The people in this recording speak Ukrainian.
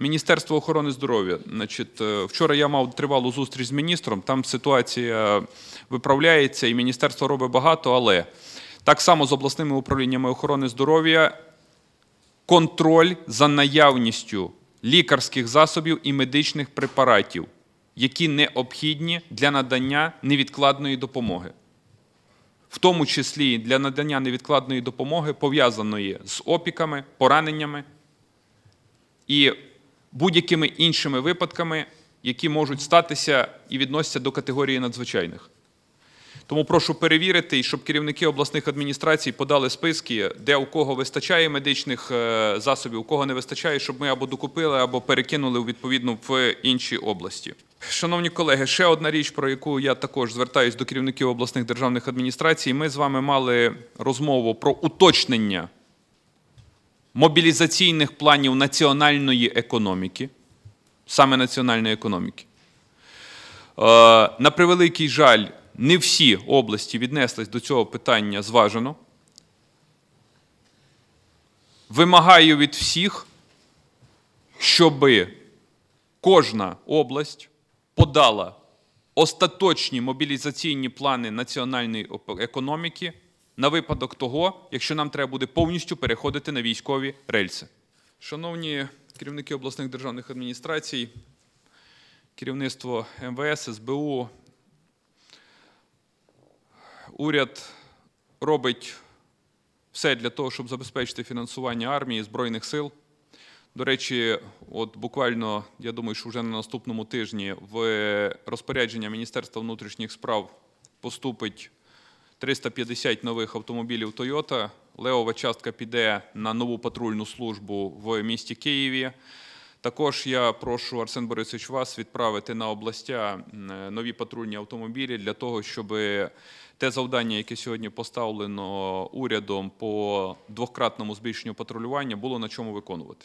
Міністерство охорони здоров'я. Значить, е, вчора я мав тривалу зустріч з міністром. Там ситуація виправляється, і міністерство робить багато, але так само з обласними управліннями охорони здоров'я контроль за наявністю лікарських засобів і медичних препаратів, які необхідні для надання невідкладної допомоги. В тому числі для надання невідкладної допомоги, пов'язаної з опіками, пораненнями і будь-якими іншими випадками, які можуть статися і відносяться до категорії надзвичайних. Тому прошу перевірити, щоб керівники обласних адміністрацій подали списки, де у кого вистачає медичних е, засобів, у кого не вистачає, щоб ми або докупили, або перекинули відповідно в інші області. Шановні колеги, ще одна річ, про яку я також звертаюсь до керівників обласних державних адміністрацій. Ми з вами мали розмову про уточнення мобілізаційних планів національної економіки, саме національної економіки. Е, На превеликий жаль, не всі області віднеслись до цього питання зважено. Вимагаю від всіх, щоб кожна область подала остаточні мобілізаційні плани національної економіки на випадок того, якщо нам треба буде повністю переходити на військові рельси. Шановні керівники обласних державних адміністрацій, керівництво МВС, СБУ, уряд робить все для того, щоб забезпечити фінансування армії, Збройних сил. До речі, от буквально, я думаю, що вже на наступному тижні в розпорядження Міністерства внутрішніх справ поступить 350 нових автомобілів Toyota. Левова частка піде на нову патрульну службу в місті Києві. Також я прошу Арсен Борисович вас відправити на областя нові патрульні автомобілі для того, щоб те завдання, яке сьогодні поставлено урядом по двократному збільшенню патрулювання, було на чому виконувати.